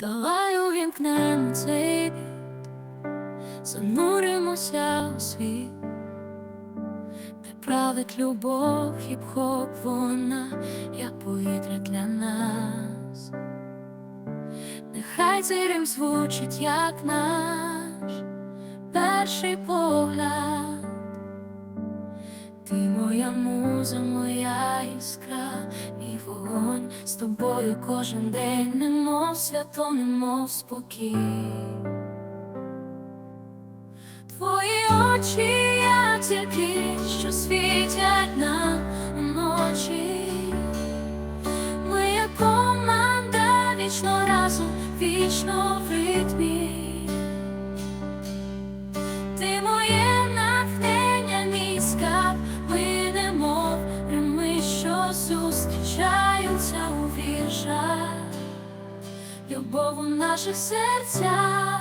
Давай увімкнемо цей біт, зануримося у світ, де править любов, хіп-хоп, вона, як повітря для нас. Нехай цей звучить, як наш перший погляд. Ти моя муза, моя іскра, мій вогонь з тобою кожен день, немов свято, немов спокій. Твої очі, як зірки, що світять нам уночі. Ми команда вічно разом, вічно в ритмі. Ти моє натхнення, мій скарб, ми немов рими, що зустрічаються у віршах. Любов у наших серцях,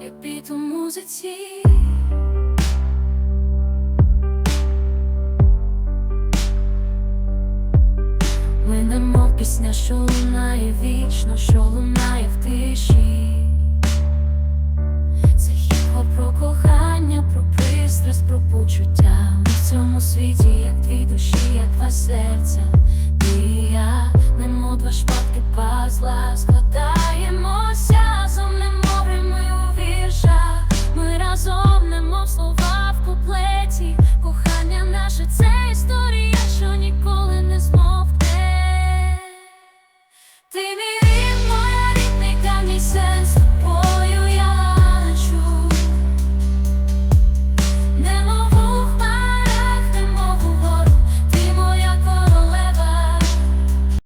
як біт у музиці. Ми немов пісня, що лунає вічно, що лунає в тиші. Це хіп-хоп про кохання, про пристрасть, про почуття. В цьому світі, як дві душі, як два серця.